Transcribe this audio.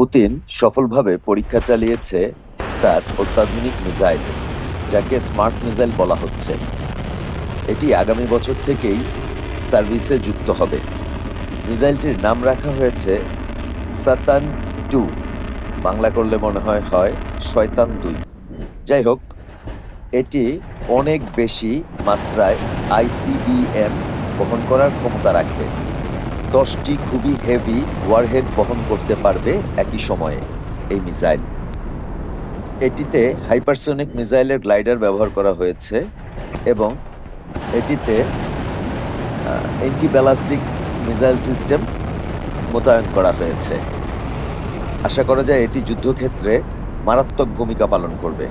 Putin সফলভাবে পরীক্ষা চালিয়েছে তার অত্যাধুনিক মিসাইল, যাকে স্মার্ট মিসাইল বলা হচ্ছে। এটি আগামী বছর থেকেই সার্ভিসে যুক্ত হবে। মিসাইলটির নাম রাখা হয়েছে সাতান টু। বাংলা করলে মনে হয় হয় শয়তান দুই। যাই হোক, এটি অনেক বেশি মাত্রায় আইসিবিএম বহন করার ক্ষমতা রাখে। দশটি খুবই হেভি ওয়ারহেড বহন করতে পারবে একই সময়ে এই মিসাইল এটিতে হাইপারসোনিক মিসাইলের গ্লাইডার ব্যবহার করা হয়েছে এবং এটিতে অ্যান্টি ব্যালাস্টিক মিসাইল সিস্টেম মোতায়েন করা হয়েছে। আশা করা যায় এটি যুদ্ধক্ষেত্রে মারাত্মক ভূমিকা পালন করবে।